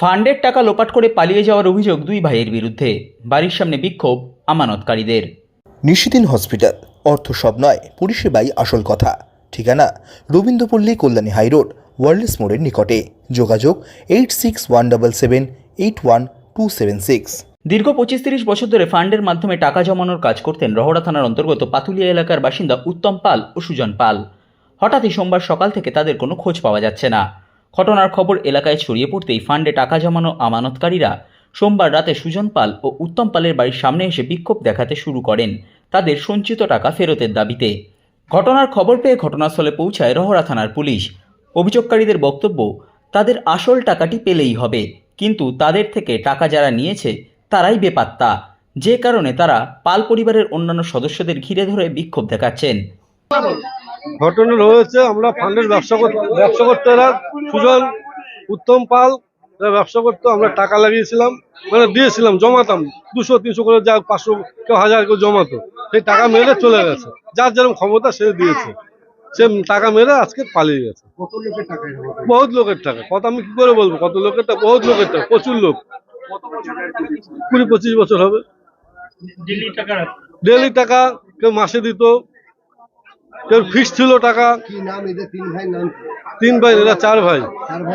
ফান্ডের টাকা লোপাট করে পালিয়ে যাওয়ার অভিযোগ দুই ভাইয়ের বিরুদ্ধে। বাড়ির সামনে বিক্ষোভ আমানতকারীদের। নিশিদিন হসপিটাল অর্থ সব নয় পরিষেবাই আসল কথা। ঠিকানা রবীন্দ্রপল্লী কল্যাণী হাইরোড ওয়ার্ল্ডস মোড়ের নিকটে। যোগাযোগ eight six one double seven eight one two seven six. দীর্ঘ পঁচিশ তিরিশ বছর ধরে ফান্ডের মাধ্যমে টাকা জমানোর কাজ করতেন রহড়া থানার অন্তর্গত পাতুলিয়া এলাকার বাসিন্দা উত্তম পাল ও সুজন পাল। হঠাৎই সোমবার সকাল থেকে তাদের কোনো খোঁজ পাওয়া যাচ্ছে না। ঘটনার খবর এলাকায় ছড়িয়ে পড়তেই ফান্ডে টাকা জমানো আমানতকারীরা সোমবার রাতে সুজন পাল ও উত্তম পালের বাড়ির সামনে এসে বিক্ষোভ দেখাতে শুরু করেন তাদের সঞ্চিত টাকা ফেরতের দাবিতে। ঘটনার খবর পেয়ে ঘটনাস্থলে পৌঁছায় রহড়া থানার পুলিশ। অভিযোগকারীদের বক্তব্য, তাদের আসল টাকাটি পেলেই হবে, কিন্তু তাদের থেকে টাকা যারা নিয়েছে, তারাই বেপাত্তা। যে কারণে তারা পাল পরিবারের অন্যান্য সদস্যদের ঘিরে ধরে বিক্ষোভ দেখাচ্ছেন। ঘটনা হয়েছে আমরা ফান্ডের ব্যবসা করতে ব্যবসা করতে এরা সুজন উত্তম পাল এরা ব্যবসা করতো আমরা টাকা লাগিয়েছিলাম মানে দিয়েছিলাম জমাতাম। দুশো তিনশো করে যা পাঁচশো কেউ হাজার কেউ জমাতো। সেই টাকা মেরে চলে গেছে। যার যেরকম ক্ষমতা সে দিয়েছে। সে টাকা মেরে আজকে পালিয়ে গেছে। বহুত লোকের টাকা। কত আমি কি করে বলব? কত লোকের টাকা? বহুত লোকের টাকা প্রচুর লোক। কুড়ি পঁচিশ বছর হবে। ডেলি টাকা কেউ মাসে দিত। কেউ ফিক্স ছিল টাকা কি নাম এদের তিন ভাই এরা চার ভাই।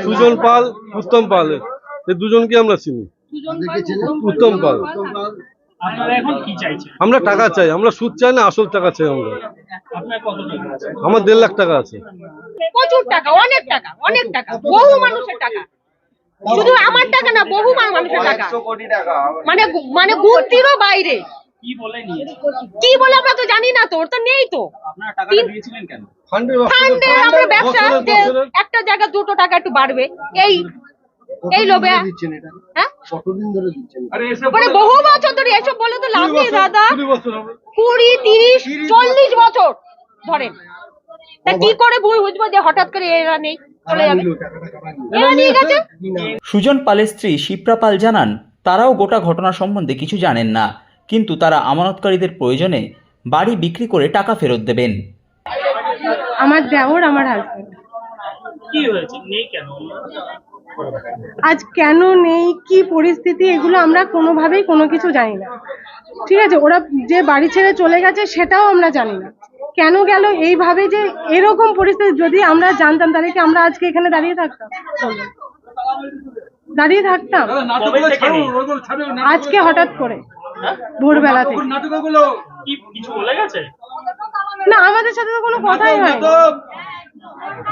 সুজন পাল উত্তম পাল। এই দুজনকে আমরা চিনি। উত্তম পাল। আপনারা এখন কি চাইছেন? আমরা টাকা চাই আমরা সুদ চাই না আসল টাকা চাই আমরা। আপনার কত টাকা আছে? আমার দেড় লাখ টাকা আছে। প্রচুর টাকা অনেক টাকা অনেক টাকা বহু মানুষের টাকা। শুধু আমার টাকা না বহু মানুষের টাকা। মানে মানে গুনতিরও বাইরে। কি বলে কি বলে আমরা তো জানি না তো ওর তো নেই তো। আপনারা টাকাটা দিয়েছিলেন কেন? ফান্ডের ফান্ডে আমরা ব্যবসা বছরের যে বছরের একটা জায়গা দুটো টাকা একটু বাড়বে এই এই লোভে ধরে দিচ্ছেন হ্যাঁ? কতদিন ধরে দিচ্ছেন মানে বহু বছর ধরে এসব বলে তো লাভ নেই দাদা। কুড়ি তিরিশ চল্লিশ বছর ধরেন তা কি করে বুঝ- বুঝব যে হঠাৎ করে এরা নেই চলে যাবে। নিল টাকাটা কারা নিল? এরা নিয়ে গেছে? সুজন পালের স্ত্রী শিপ্রা পাল জানান তারাও গোটা ঘটনা সম্বন্ধে কিছু জানেন না কিন্তু তারা আমানতকারীদের প্রয়োজনে বাড়ি বিক্রি করে টাকা ফেরত দেবেন। আমার দেওর আমার হাজবেন্ড কি হয়েছে? নেই কেন? আজ কেন নেই কি পরিস্থিতি এগুলো আমরা কোনোভাবেই কোনো কিছু জানি না। ঠিক আছে ওরা যে বাড়ি ছেড়ে চলে গেছে সেটাও আমরা জানি না। কেন গেল? এইভাবে যে এরকম পরিস্থিতি যদি আমরা জানতাম তাহলে কি আমরা আজকে এখানে দাঁড়িয়ে থাকতাম? দাঁড়িয়ে থাকতাম। আজকে হঠাৎ করে। ভোরবেলা থেকে। কি কিছু বলে গেছে? না আমাদের সাথে তো কোনো কথাই হয়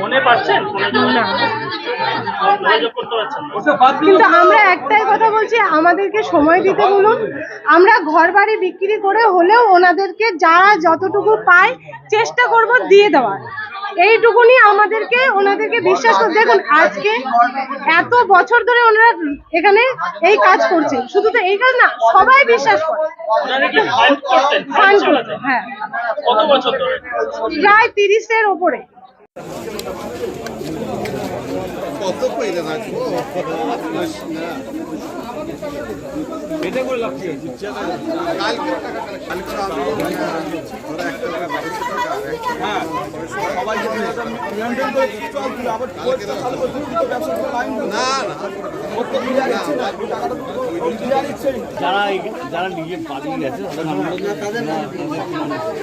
মনে পাচ্ছেন? কিন্তু আমরা একটাই কথা বলছি আমাদেরকে সময় দিতে বলুন। আমরা ঘর বাড়ি বিক্রি করে হলেও ওনাদেরকে যারা যতটুকু পায় চেষ্টা করব দিয়ে দেওয়ার। এইটুকুনি আমাদেরকে ওনাদেরকে বিশ্বাস করে দেখুন আজকে এত বছর ধরে ওনারা এখানে এই কাজ করছে শুধু তো এই কাজ না সবাই বিশ্বাস করে। করতে হ্যাঁ। কত বছর ধরে? প্রায় তিরিশের ওপরে যারা যারা নিজে পালিয়ে গেছে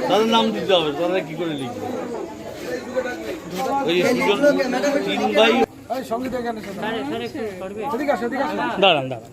তাদের নাম দিতে হবে। তারা কি করে লিখবে? ওই সুজন তিন ভাই দাঁড়ান দাঁড়ান।